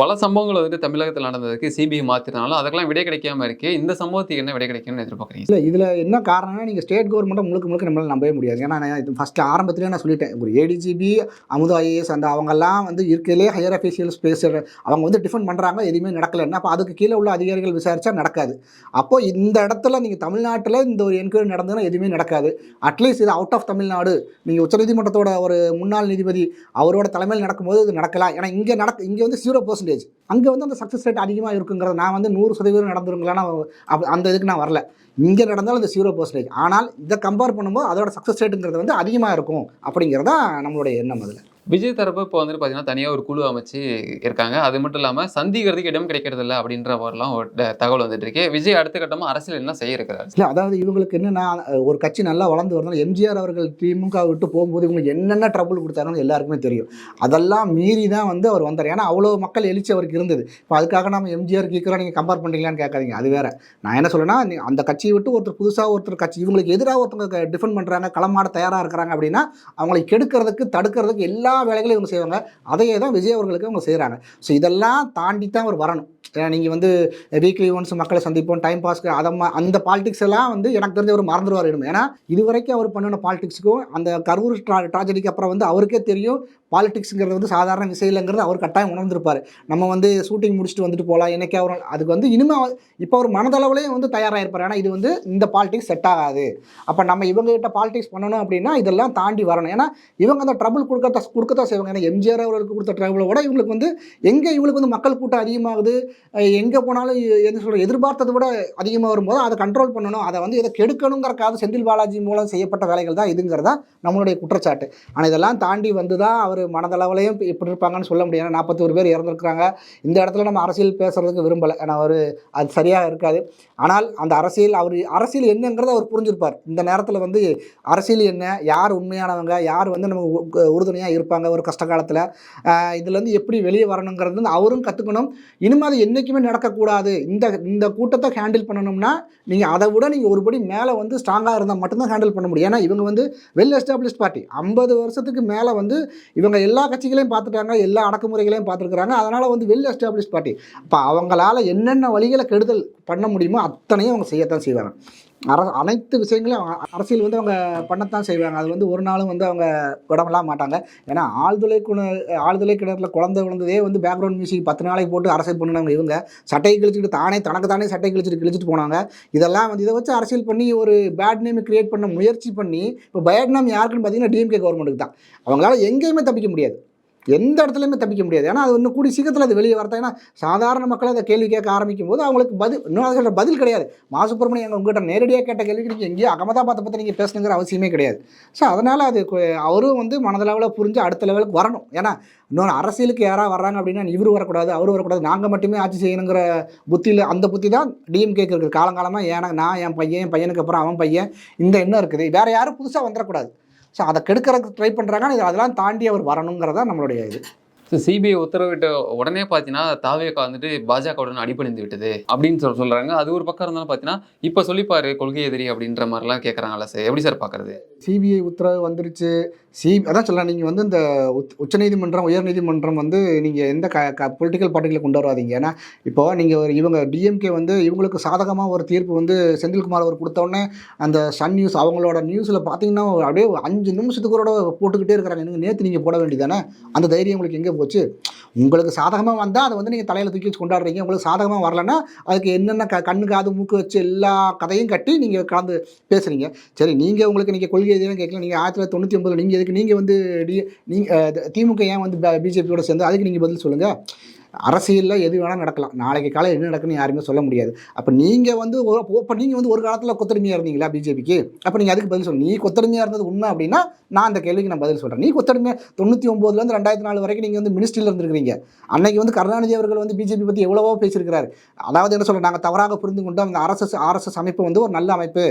பல சம்பவங்கள் வந்துட்டு தமிழகத்தில் நடந்ததுக்கு சிபிஐ மாற்றினாலும் அதுக்கெல்லாம் விடை கிடைக்காம இருக்கு இந்த சம்பவத்துக்கு என்ன விடை கிடைக்கும்னு எதிர்பார்க்குறீங்க? இல்லை இதில் என்ன காரணம்னா நீங்கள் ஸ்டேட் கவர்மெண்ட்டை முழுக்க முழுக்க நம்மளால் நம்பவே முடியாது. ஏன்னா நான் இது ஃபஸ்ட்டு ஆரம்பத்திலே நான் சொல்லிட்டேன் ஒரு ஏடிஜிபி அமுதா ஐஏஎஸ் அந்த அவங்கெல்லாம் வந்து இருக்கிறதுலே ஹையர் அஃபீஷியல்ஸ் பேசுகிற அவங்க வந்து டிஃபெண்ட் பண்ணுறாங்க எதுவுமே நடக்கலைன்னா அப்போ அதுக்கு கீழே உள்ள அதிகாரிகள் விசாரித்தா நடக்காது. அப்போது இந்த இடத்துல நீங்கள் தமிழ்நாட்டில் இந்த ஒரு என்கொயரி நடந்ததுன்னா எதுவுமே நடக்காது. அட்லீஸ்ட் இது அவுட் ஆஃப் தமிழ்நாடு. நீங்கள் உச்சநீதிமன்றத்தோட ஒரு முன்னாள் நீதிபதி அவரோட தலைமையில் நடக்கும்போது இது நடக்கலாம். ஏன்னா இங்கே நடக்க இங்கே வந்து சீரோ பர்சன்டேஜ் அங்கே வந்து அந்த சக்ஸஸ் ரேட் அதிகமாக இருக்குங்கிறத நான் வந்து நூறு சதவீதம் நடந்துருங்களான்னு அந்த இதுக்கு நான் வரல. இங்கே நடந்தாலும் அந்த ஜீரோ பர்சன்டேஜ் ஆனால் இதை கம்பேர் பண்ணும்போது அதோட சக்ஸஸ் ரேட்டுங்கிறது வந்து அதிகமாக இருக்கும் அப்படிங்கிறதா நம்மளுடைய எண்ணம் அதில். விஜய் தரப்பு இப்போ வந்துட்டு பார்த்தீங்கன்னா தனியாக ஒரு குழு அமைச்சு இருக்காங்க. அது மட்டும் இல்லாமல் சந்திக்கிறதுக்கு இடம் கிடைக்கிறது இல்லை அப்படின்ற மாதிரிலாம் ஒரு தகவல் வந்துட்டு இருக்கு. விஜய் அடுத்த கட்டமாக அரசியல் என்ன செய்ய இருக்கிறார்? இல்லை அதாவது இவங்களுக்கு என்னென்னா ஒரு கட்சி நல்லா வளர்ந்து வரணும் எம்ஜிஆர் அவர்கள் திமுக விட்டு போகும்போது இவங்களுக்கு என்னென்ன ட்ரபுள் கொடுத்தாருன்னு எல்லாருக்குமே தெரியும். அதெல்லாம் மீறி தான் வந்து அவர் வந்தார். ஏன்னா அவ்வளோ மக்கள் எழுச்சி அவருக்கு இருந்தது. இப்போ அதுக்காக நம்ம எம்ஜிஆர் கேட்குறோம் நீங்கள் கம்பேர் பண்ணுறீங்களான்னு கேட்காதீங்க. அது வேற. நான் என்ன சொல்லுன்னா அந்த கட்சியை விட்டு ஒருத்தர் புதுசாக ஒருத்தர் கட்சி இவங்களுக்கு எதிராக ஒருத்தவங்க டிஃபெண்ட் பண்ணுறாங்க களமாட தயாராக இருக்கிறாங்க அப்படின்னா அவங்களை கெடுக்கிறதுக்கு தடுக்கிறதுக்கு எல்லா எல்லா வேலைகளையும் இவங்க செய்வாங்க. அதையே தான் விஜய் அவர்களுக்கு அவங்க செய்கிறாங்க ஸோ இதெல்லாம் தாண்டி தான் அவர் வரணும். ஏன்னா நீங்கள் வந்து வீக்லி ஒன்ஸ் மக்களை சந்திப்போம் டைம் பாஸ்க்கு அதை மா- அந்த பாலிடிக்ஸ் எல்லாம் வந்து எனக்கு தெரிஞ்ச அவர் மறந்துடுவார் இனிமே. ஏன்னா இது வரைக்கும் அவர் பண்ணின பாலிடிக்ஸுக்கும் அந்த கரூர் ட்ரா ட்ராஜடிக்கு அப்புறம் வந்து அவருக்கே தெரியும் பாலிடிக்ஸுங்கிறது வந்து சாதாரண விஷயம் அவர் கட்டாயம் உணர்ந்திருப்பார். நம்ம வந்து ஷூட்டிங் முடிச்சுட்டு வந்துட்டு போகலாம் என்னைக்கு அவர் அதுக்கு வந்து இனிமே இப்போ அவர் மனதளவுலேயும் வந்து தயாராக இருப்பார் ஏன்னா இது வந்து இந்த பாலிடிக்ஸ் செட் ஆகாது. அப்போ நம்ம இவங்ககிட்ட பாலிட்டிக்ஸ் பாலிடிக்ஸ் பண்ணணும் அப்படின்னா இதெல்லாம் தாண்டி வரணும். ஏன்னா இவங்க அந்த ட்ரபிள் கொடுக்க தான் செய்வாங்க. ஏன்னா எம்ஜிஆர் அவர்களுக்கு கொடுத்த ட்ரபிளை விட இவங்களுக்கு வந்து எங்கே இவங்களுக்கு வந்து மக்கள் கூட்டம் அதிகமாகுது எங்கே போனாலும் என்ன சொல்கிற எதிர்பார்த்ததை விட அதிகமாக வரும்போது அதை கண்ட்ரோல் பண்ணணும். அதை வந்து இதை கெடுக்கணுங்கிறக்காவது செந்தில் பாலாஜி மூலம் செய்யப்பட்ட வேலைகள் தான் இதுங்கிறதா நம்மளுடைய குற்றச்சாட்டு. ஆனால் இதெல்லாம் தாண்டி வந்து தான் அவர் மனதளவுலையும் இப்படி இருப்பாங்கன்னு சொல்ல முடியாது நாற்பத்தி ஒரு பேர் இறந்துருக்குறாங்க. இந்த இடத்துல நம்ம அரசியல் பேசுறதுக்கு விரும்பலை. ஏன்னா அவர் அது சரியாக இருக்காது. ஆனால் அந்த அரசியல் அவர் அரசியல் என்னங்கிறத அவர் புரிஞ்சிருப்பார். இந்த நேரத்தில் வந்து அரசியல் என்ன யார் உண்மையானவங்க யார் வந்து நம்ம உறுதுணையாக இருப்பாங்க ஒரு கஷ்ட காலத்தில். இதுலேருந்து எப்படி வெளியே வரணுங்கிறது வந்து அவரும் கற்றுக்கணும் இனிமேல் அது என்றைக்குமே நடக்கக்கூடாது. இந்த இந்த கூட்டத்தை ஹேண்டில் பண்ணணும்னா நீங்கள் அதை விட நீங்கள் ஒருபடி மேலே வந்து ஸ்ட்ராங்காக இருந்தால் மட்டும்தான் ஹேண்டில் பண்ண முடியும். ஏன்னா இவங்க வந்து வெல் எஸ்டாப்ளிஷ் பார்ட்டி ஐம்பது வருஷத்துக்கு மேலே வந்து இவங்க எல்லா கட்சிகளையும் பார்த்துட்டாங்க எல்லா அடக்குமுறைகளையும் பார்த்துருக்குறாங்க. அதனால் வந்து வெல் எஸ்டாப்ளிஷ் பார்ட்டி அப்போ அவங்களால என்னென்ன வழிகளை கெடுதல் பண்ண முடியுமோ அத்தனையும் அவங்க செய்யத்தான் செய்வாங்க. அர அனைத்து விஷயங்களையும் அரசியல் வந்து அவங்க பண்ணத்தான் செய்வாங்க. அது வந்து ஒரு நாளும் வந்து அவங்க விடலாம் மாட்டாங்க. ஏன்னா ஆழ்துளை குண ஆழ்துளை கிணறுல குழந்தை விழுந்ததே வந்து பேக்ரவுண்ட் மியூசிக் பத்து நாளைக்கு போட்டு அரசியல் பண்ணினவங்க இவங்க. சட்டையை கிழிச்சிட்டு தானே தனக்கு தானே சட்டை கிழிச்சிட்டு கிழிச்சிட்டு போனாங்க. இதெல்லாம் வந்து இதை வச்சு அரசியல் பண்ணி ஒரு பேட் நேம் கிரியேட் பண்ண முயற்சி பண்ணி இப்போ பேட் நேம் யாருக்குன்னு பார்த்தீங்கன்னா டிஎம்கே கவர்மெண்ட்டுக்கு தான். அவங்களால எங்கேயுமே தப்பிக்க முடியாது. எந்த இடத்துலையுமே தப்பிக்க முடியாது. ஏன்னா அது இன்னும் கூடி சீக்கிரத்தில் அது வெளியே வரதா ஏன்னா சாதாரண மக்கள் அதை கேள்வி கேட்க ஆரம்பிக்கும் போது அவங்களுக்கு பதில் இன்னும் அது பதில் கிடையாது. மா சுப்பிரமணியம் எங்கள் உங்கள்கிட்ட நேரடியாக கேட்ட கேள்விக்கு நீங்கள் எங்கேயோ அகமதாபாத்தை பற்றி நீங்கள் பேசணுங்கிற அவசியமே கிடையாது. ஸோ அதனால் அது அவரும் வந்து மனதளவில் புரிஞ்சு அடுத்த லெவலுக்கு வரணும். ஏன்னா இன்னொரு அரசியலுக்கு யாராக வர்றாங்க அப்படின்னா இவர் வரக்கூடாது அவர் வரக்கூடாது நாங்கள் மட்டுமே ஆட்சி செய்யணுங்கிற புத்தியில் அந்த புத்தி தான் டிஎம்கேக்கு இருக்குது காலங்காலமாக ஏன்னா நான் என் பையன் என் பையனுக்கு அப்புறம் அவன் பையன். இந்த எண்ணம் இருக்குது. வேறு யாரும் புதுசாக வந்துடக்கூடாது ஸோ அதை கெடுக்கிறதுக்கு ட்ரை பண்ணுறாங்க அதெல்லாம் தாண்டி அவர் வரணுங்கிறதா நம்மளுடைய இது. ஸோ சிபிஐ உத்தரவிட்ட உடனே பார்த்தீங்கன்னா தாவேக்கா வந்துட்டு பாஜகவுடன் அடிபணிந்து விட்டது அப்படின்னு சொல்ல சொல்கிறாங்க அது ஒரு பக்கம் இருந்தாலும் பார்த்தீங்கன்னா இப்போ சொல்லிப்பாரு கொள்கை எதிரி அப்படின்ற மாதிரிலாம் கேட்குறாங்கல்ல சார் எப்படி சார் பார்க்குறது சிபிஐ உத்தரவு வந்துருச்சு. சி அதான் சொல்லலாம் நீங்கள் வந்து இந்த உச் உச்சநீதிமன்றம் உயர்நீதிமன்றம் வந்து நீங்கள் எந்த க க பொலிட்டிக்கல் பார்ட்டிகளை கொண்டு வராதீங்க. ஏன்னா இப்போ நீங்கள் ஒரு இவங்க டிஎம்கே வந்து இவங்களுக்கு சாதகமாக ஒரு தீர்ப்பு வந்து செந்தில்குமார் அவர் கொடுத்தோடனே அந்த சன் நியூஸ் அவங்களோட நியூஸில் பார்த்தீங்கன்னா அப்படியே அஞ்சு நிமிஷத்துக்கு கூட போட்டுக்கிட்டே இருக்கிறாங்க. நீங்கள் நேற்று நீங்கள் போட வேண்டியதானே? அந்த தைரியம் உங்களுக்கு எங்கே போச்சு? உங்களுக்கு சாதகமாக வந்தால் அதை வந்து நீங்கள் தலையில் தூக்கி வச்சு கொண்டாடுறீங்க. உங்களுக்கு சாதகமாக வரலன்னா அதுக்கு என்னென்ன க கண்ணு காது மூக்கு வச்சு எல்லா கதையும் கட்டி நீங்கள் கலந்து பேசுகிறீங்க சரி நீங்கள் உங்களுக்கு நீங்கள் கொள்கை எதுவும் கேட்கல நீங்கள் ஆயிரத்தி தொள்ளாயிரத்தி தொண்ணூற்றி ஒம்பதில் நீங்கள் எதுக்கு நீங்கள் வந்து டி நீங்கள் திமுக ஏன் வந்து பிஜேபியோட சேர்ந்து அதுக்கு நீங்கள் பதில் சொல்லுங்கள் அரசியலில் எது வேணால் நடக்கலாம். நாளைக்கு காலையில் என்ன நடக்குன்னு யாருமே சொல்ல முடியாது. அப்போ நீங்கள் வந்து இப்போ நீங்கள் வந்து ஒரு காலத்தில் கொத்தடிமையாக இருந்தீங்களா பிஜேபிக்கு? அப்போ நீங்கள் அதுக்கு பதில் சொல்லணும் நீ கொத்தடிமையாக இருந்தது உண்மை அப்படின்னா நான் அந்த கேள்விக்கு நான் பதில் சொல்கிறேன் நீ கொத்தடிமையாக தொண்ணூற்றி ஒம்போதுலேருந்து ரெண்டாயிரத்தி நாலு வரைக்கும் நீங்கள் வந்து மினிஸ்ட்ரியில் இருந்திருக்கிறீங்க. அன்னைக்கு வந்து கருணாநிதி அவர்கள் வந்து பிஜேபி பற்றி எவ்வளவோ பேசியிருக்கிறார். அதாவது என்ன சொல்ல நாங்கள் தவறாக புரிந்து கொண்டு அந்த ஆர்எஸ்எஸ் ஆர்எஸ்எஸ் அமைப்பு வந்து ஒரு நல்ல அமைப்பு.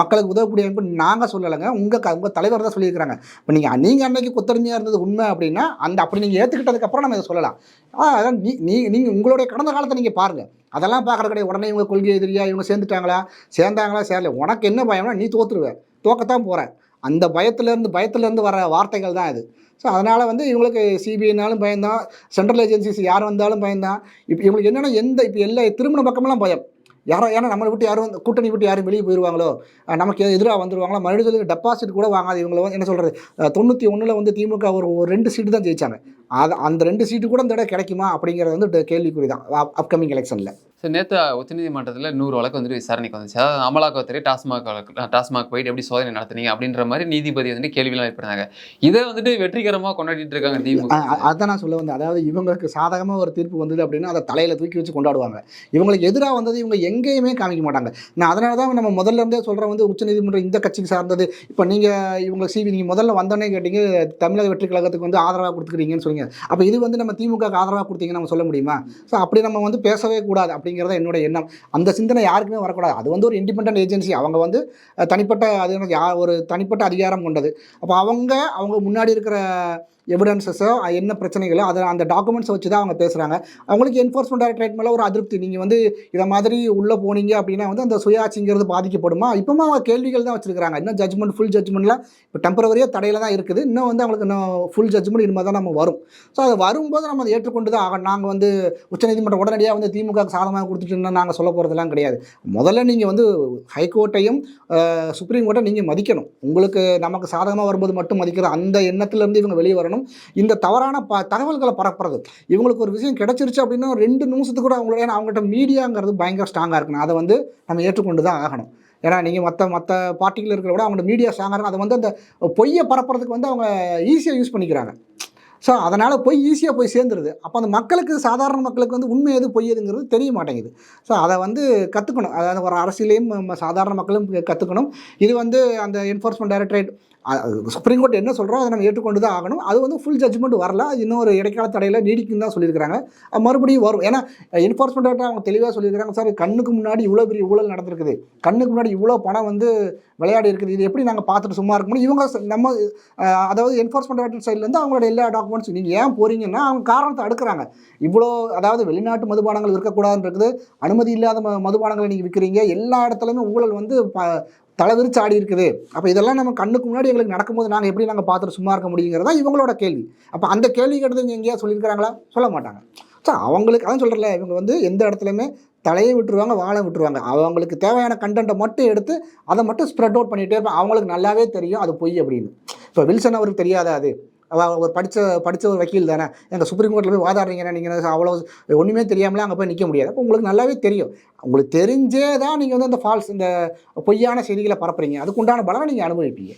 மக்களுக்கு உதவக்கூடிய அமைப்பு நாங்கள் சொல்லலைங்க. உங்கள் உங்கள் தலைவர் தான் சொல்லியிருக்கிறாங்க. இப்போ நீங்கள் நீங்கள் அன்னைக்கு கொத்தடிமையாக இருந்தது உண்மை அப்படின்னா அந்த அப்படி நீங்கள் ஏற்றுக்கிட்டதுக்கப்புறம் நம்ம இதை சொல்லலாம். அதான் நீ நீ நீங்கள் உங்களுடைய கடந்த காலத்தை நீங்கள் பாருங்கள் அதெல்லாம் பார்க்குற கிடையாது. உடனே இவங்க கொள்கை எதிரியா இவங்க சேர்ந்துட்டாங்களா? சேர்ந்தாங்களா? சேரல. உனக்கு என்ன பயம்னா நீ தோற்றுருவேன் தோக்கத்தான் போகிற அந்த பயத்துலேருந்து பயத்துலேருந்து வர வார்த்தைகள் தான் இது ஸோ அதனால் வந்து இவங்களுக்கு சிபிஐனாலும் பயந்தான் சென்ட்ரல் ஏஜென்சிஸ் யார் வந்தாலும் பயந்தான் இப்போ இவங்களுக்கு என்னென்னா எந்த இப்போ எல்லா திருமண பக்கமெல்லாம் பயம். யாரோ ஏன்னா நம்மளை விட்டு யாரும் வந்து கூட்டணி விட்டு யாரும் வெளியே போயிடுவாங்களோ நமக்கு எதிராக வந்துருவாங்களோ? மறுபடியும் டெபாசிட் கூட வாங்காது. இவங்களை வந்து என்ன சொல்கிறது தொண்ணூற்றி ஒன்றில் வந்து திமுக ஒரு ஒரு ரெண்டு சீட்டு தான் ஜெயிச்சாங்க. அது அந்த ரெண்டு சீட்டு கூட இந்த தடவை கிடைக்குமா அப்படிங்கிறது வந்து கேள்விக்குறி தான் அப்கமிங் எலெக்ஷனில் சார் நேற்று உச்சநீதிமன்றத்தில் நூறு வழக்கு வந்துட்டு விசாரணைக்கு வந்துச்சு. அதாவது அமலாக்கத்துறை டாஸ்மாக் வழக்கு டாஸ்மாக் போயிட்டு எப்படி சோதனை நடத்துனீங்க அப்படின்ற மாதிரி நீதிபதி வந்து கேள்விலாம் எழுப்பினாங்க இதை வந்துட்டு வெற்றிகரமாக கொண்டாடிட்டு இருக்காங்க திமுக. அதான் நான் சொல்ல வந்தேன். அதாவது இவங்களுக்கு சாதகமாக ஒரு தீர்ப்பு வந்தது அப்படின்னா அதை தலையில் தூக்கி வச்சு கொண்டாடுவாங்க. இவங்களுக்கு எதிராக வந்தது இவங்க எங்கேயுமே காமிக்க மாட்டாங்க. நான் அதனால தான் நம்ம முதல்ல இருந்தே சொல்கிறேன் வந்து உச்சநீதிமன்றம் இந்த கட்சிக்கு சார்ந்தது. இப்போ நீங்கள் இவங்க சிவி நீங்கள் முதல்ல வந்தோடனே கேட்டீங்க தமிழக வெற்றி கழகத்துக்கு வந்து ஆதரவாக கொடுத்துக்கிறீங்கன்னு சொன்னீங்க அப்போ இது வந்து நம்ம திமுக ஆதரவாக கொடுத்தீங்கன்னு நம்ம சொல்ல முடியுமா? ஸோ அப்படி நம்ம வந்து பேசவே கூடாது அப்படிங்கிறத என்னோட எண்ணம். அந்த சிந்தனை யாருக்குமே வரக்கூடாது. அது வந்து ஒரு இண்டிபெண்டன்ட் ஏஜென்சி அவங்க வந்து தனிப்பட்ட அது யா ஒரு தனிப்பட்ட அதிகாரம் கொண்டது. அப்போ அவங்க அவங்க முன்னாடி இருக்கிற எவிடன்சஸோ என்ன பிரச்சனைகளோ அதை அந்த டாக்குமெண்ட்ஸை வச்சு தான் அவங்க பேசுகிறாங்க அவங்களுக்கு என்ஃபோர்ஸ்மெண்ட் டைரக்டரேட் மேலே ஒரு அதிருப்தி. நீங்கள் வந்து இதை மாதிரி உள்ளே போனீங்க அப்படின்னா வந்து அந்த சுயாட்சிங்கிறது பாதிக்கப்படுமா? இப்போமா அவங்க கேள்விகள் தான் வச்சுருக்காங்க இன்னும் ஜட்மெண்ட் ஃபுல் ஜட்மெண்ட்லாம் இப்போ டெம்பரவரியாக தடையில் தான் இருக்குது. இன்னும் வந்து அவங்களுக்கு இன்னும் ஃபுல் ஜட்மெண்ட் இனிமேல் தான் நம்ம வரும். ஸோ அது வரும்போது நம்ம அதை ஏற்றுக்கொண்டு தான் ஆகணும். நாங்கள் வந்து உச்சநீதிமன்றம் உடனடியாக வந்து திமுக சாதமாக கொடுத்துட்டுன்னா நாங்கள் சொல்ல போகிறதெல்லாம் கிடையாது. முதல்ல நீங்கள் வந்து ஹைகோர்ட்டையும் சுப்ரீம் கோர்ட்டை நீங்கள் மதிக்கணும். உங்களுக்கு நமக்கு சாதகமாக வரும்போது மட்டும் மதிக்கிற அந்த எண்ணத்துலேருந்து இவங்க வெளியே வரணும். இந்த தவறான ப தகவல்களை பரப்புறது. இவங்களுக்கு ஒரு விஷயம் கிடைச்சிருச்சு அப்படின்னா ரெண்டு நிமிஷத்துக்கு கூட அவங்களோட அவங்ககிட்ட மீடியாங்கிறது பயங்கர ஸ்ட்ராங்காக இருக்கணும். அதை வந்து நம்ம ஏற்றுக்கொண்டு தான் ஆகணும். ஏன்னா நீங்கள் மற்ற மற்ற பார்ட்டிகள் இருக்கிற விட அவங்களோட மீடியா ஸ்ட்ராங்காக இருக்கும் அதை வந்து அந்த பொய்யை பரப்புறதுக்கு வந்து அவங்க ஈஸியாக யூஸ் பண்ணிக்கிறாங்க. ஸோ அதனால் போய் ஈஸியாக போய் சேர்ந்துருது. அப்போ அந்த மக்களுக்கு சாதாரண மக்களுக்கு வந்து உண்மை எது பொய் எதுங்கிறது தெரிய மாட்டேங்குது. ஸோ அதை வந்து கற்றுக்கணும் அதாவது ஒரு அரசியலையும் நம்ம சாதாரண மக்களும் கற்றுக்கணும் இது வந்து அந்த என்ஃபோர்ஸ்மெண்ட் டைரக்டரேட் சுப்ரீம் கோர்ட் என்ன சொல்கிறோம் அதை நம்ம ஏற்றுக்கொண்டு தான் ஆகணும். அது வந்து ஃபுல் ஜட்ஜ்மெண்ட் வரல. அது இன்னும் ஒரு இடைக்கால தடையில் நீடிக்குன்னு தான் சொல்லியிருக்காங்க மறுபடியும் வரும். ஏன்னா என்ஃபோர்ஸ்மெண்ட் அவங்க தெளிவாக சொல்லியிருக்காங்க சார் கண்ணுக்கு முன்னாடி இவ்வளோ பெரிய ஊழல் நடந்திருக்குது. கண்ணுக்கு முன்னாடி இவ்வளோ பணம் வந்து விளையாடி இருக்குது. இது எப்படி நாங்கள் பார்த்துட்டு சும்மா இருக்க முடியும்? இவங்க நம்ம அதாவது என்ஃபோர்ஸ்மெண்ட் டைரக்டர் சைட்லேருந்து அவங்களோட எல்லா டாக்குமெண்ட்ஸ் நீங்கள் ஏன் போகிறீங்கன்னா அவங்க காரணத்தை அடுக்கிறாங்க. இவ்வளோ அதாவது வெளிநாட்டு மதுபானங்கள் இருக்கக்கூடாதுன்றது இருக்குது. அனுமதி இல்லாத ம மதுபானங்களை நீங்கள் விற்கிறீங்க எல்லா இடத்துலையுமே ஊழல் வந்து ப தலைவிரிச்சு ஆடி இருக்குது. அப்போ இதெல்லாம் நம்ம கண்ணுக்கு முன்னாடி எங்களுக்கு நடக்கும்போது நாங்கள் எப்படி நாங்கள் பார்த்துட்டு சும்மா இருக்க முடியுங்கிறதா இவங்களோட கேள்வி. அப்போ அந்த கேள்வி கேட்டது இங்கே எங்கேயா சொல்லியிருக்கிறாங்களா? சொல்ல மாட்டாங்க. ஸோ அவங்களுக்கு அதான் சொல்கிறல இவங்க வந்து எந்த இடத்துலையுமே தலையை விட்டுருவாங்க வாழை விட்டுருவாங்க. அவங்களுக்கு தேவையான கண்டென்ட்டை மட்டும் எடுத்து அதை மட்டும் ஸ்ப்ரெட் அவுட் பண்ணிகிட்டே இருப்பாங்க அவங்களுக்கு நல்லாவே தெரியும் அது பொய் அப்படின்னு. இப்போ வில்சன் அவருக்கு தெரியாதா அது? ஒரு படித்த படித்த ஒரு வக்கீல் தானே? எங்கள் சுப்ரீம் கோர்ட்டில் போய் வாதாடுறீங்கன்னா நீங்கள் அவ்வளோ ஒன்றுமே தெரியாமலே அங்கே போய் நிற்க முடியாது. அப்போ உங்களுக்கு நல்லாவே தெரியும். உங்களுக்கு தெரிஞ்சே தான் நீங்கள் வந்து அந்த ஃபால்ஸ் இந்த பொய்யான செய்திகளை பரப்புறீங்க. அதுக்குண்டான பலனை நீங்கள் அனுபவிப்பீங்க.